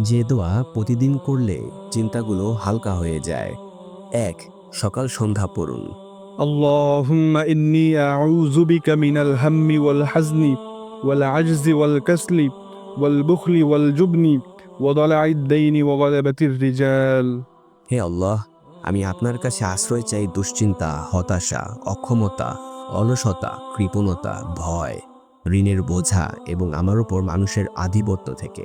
যে দোয়া প্রতিদিন করলে চিন্তাগুলো হালকা হয়ে যায় এক সকাল সন্ধ্যা পড়ুন اللهم إني أعوذ بك من الهم والحزن والعجز والكسل والبخل والجبن وضلع الدين وغلبة الرجال হে আল্লাহ আমি আপনার কাছে আশ্রয় চাই দুশ্চিন্তা হতাশা অক্ষমতা অলসতা কৃপণতা ভয় ঋণের বোঝা এবং আমার উপর মানুষের আধিপত্য থেকে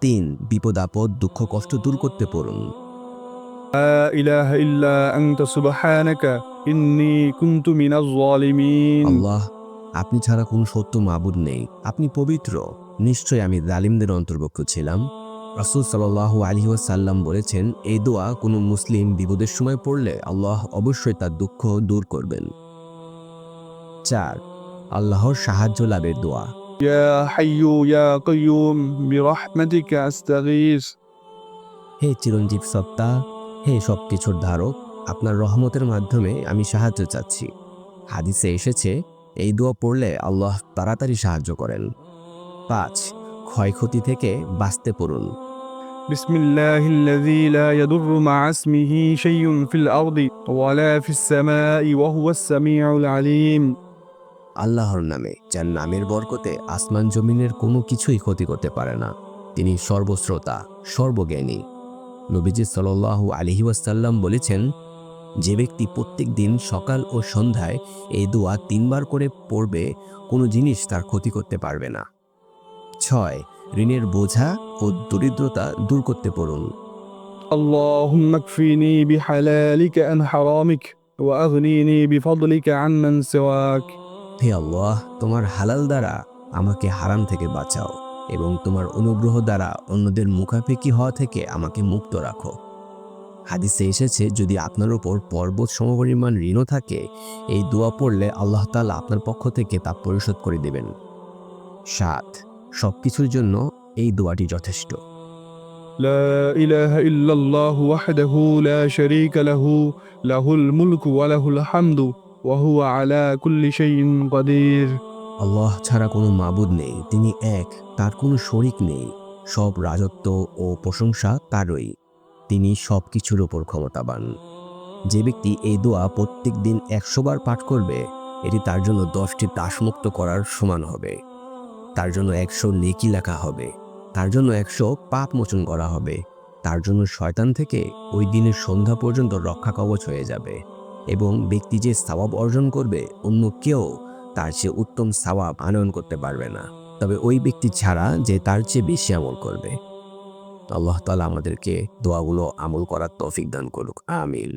তিন বিপদ আপদ দুঃখ কষ্ট দূর করতে পড়ুন। আল্লাহ আপনি ছাড়া কোনো সত্য মাবুদ নেই। আপনি পবিত্র। নিশ্চয় আমি জালিমদের অন্তর্ভুক্ত ছিলাম। রাসুল সাল্লাহ আলী সাল্লাম বলেছেন এই দোয়া কোনো মুসলিম বিপদের সময় পড়লে আল্লাহ অবশ্যই তার দুঃখ দূর করবেন। চার আল্লাহর সাহায্য লাভের দোয়া। يا حي يا قيوم برحمتك أستغيث হে চিরঞ্জীব সত্তা হে সব কিছুর ধারক আপনার রহমতের মাধ্যমে আমি সাহায্য চাচ্ছি হাদিসে এসেছে এই দোয়া পড়লে আল্লাহ তাড়াতাড়ি সাহায্য করেন পাঁচ ক্ষয়ক্ষতি থেকে বাঁচতে পড়ুন بسم الله الذي لا يضر مع اسمه شيء في الأرض ولا في السماء وهو السميع العليم আল্লাহর নামে যার নামের বরকতে আসমান জমিনের কোনো কিছুই ক্ষতি করতে পারে না তিনি সর্বশ্রোতা সর্বজ্ঞানী নবীজি সাল্লাল্লাহু আলহি ওয়াসাল্লাম বলেছেন যে ব্যক্তি প্রত্যেক দিন সকাল ও সন্ধ্যায় এই দোয়া তিনবার করে পড়বে কোনো জিনিস তার ক্ষতি করতে পারবে না ছয় ঋণের বোঝা ও দরিদ্রতা দূর করতে পড়ুন اللهم اكفيني بحلالك عن حرامك وأغنيني بفضلك عمن سواك হে আল্লাহ, তোমার হালাল দ্বারা আমাকে হারাম থেকে বাঁচাও এবং তোমার অনুগ্রহ দ্বারা অন্যদের মুখাপেক্ষি হওয়া থেকে আমাকে মুক্ত রাখো। হাদিসে এসেছে, যদি আপনার ওপর পর্বত সমপরিমাণ ঋণও থাকে, এই দোয়া পড়লে আল্লাহ তালা আপনার পক্ষ থেকে তা পরিশোধ করে দেবেন। সাত সব কিছুর জন্য এই দোয়াটি যথেষ্ট। لا إله إلا الله وحده لا شريك له له الملك وله الحمد আল্লাহ ছাড়া কোনো মাবুদ নেই, তিনি এক, তার কোনো শরিক নেই, সব রাজত্ব ও প্রশংসা তারই, তিনি সব কিছুর ওপর ক্ষমতাবান। যে ব্যক্তি এই দোয়া প্রত্যেক দিন একশোবার পাঠ করবে, এটি তার জন্য দশটি দাসমুক্ত করার সমান হবে। তার জন্য একশো নেকি লেখা হবে, তার জন্য একশো পাপ মোচন করা হবে, তার জন্য শয়তান থেকে ওই দিনের সন্ধ্যা পর্যন্ত রক্ষা কবচ হয়ে যাবে। এবং ব্যক্তি যে সওয়াব অর্জন করবে, অন্য কেউ তার চেয়ে উত্তম সওয়াব আনয়ন করতে পারবে না। তবে ওই ব্যক্তি ছাড়া যে তার চেয়ে বেশি আমল করবে। আল্লাহ তালা আমাদেরকে দোয়াগুলো আমল করার তৌফিক দান করুক। আমিন।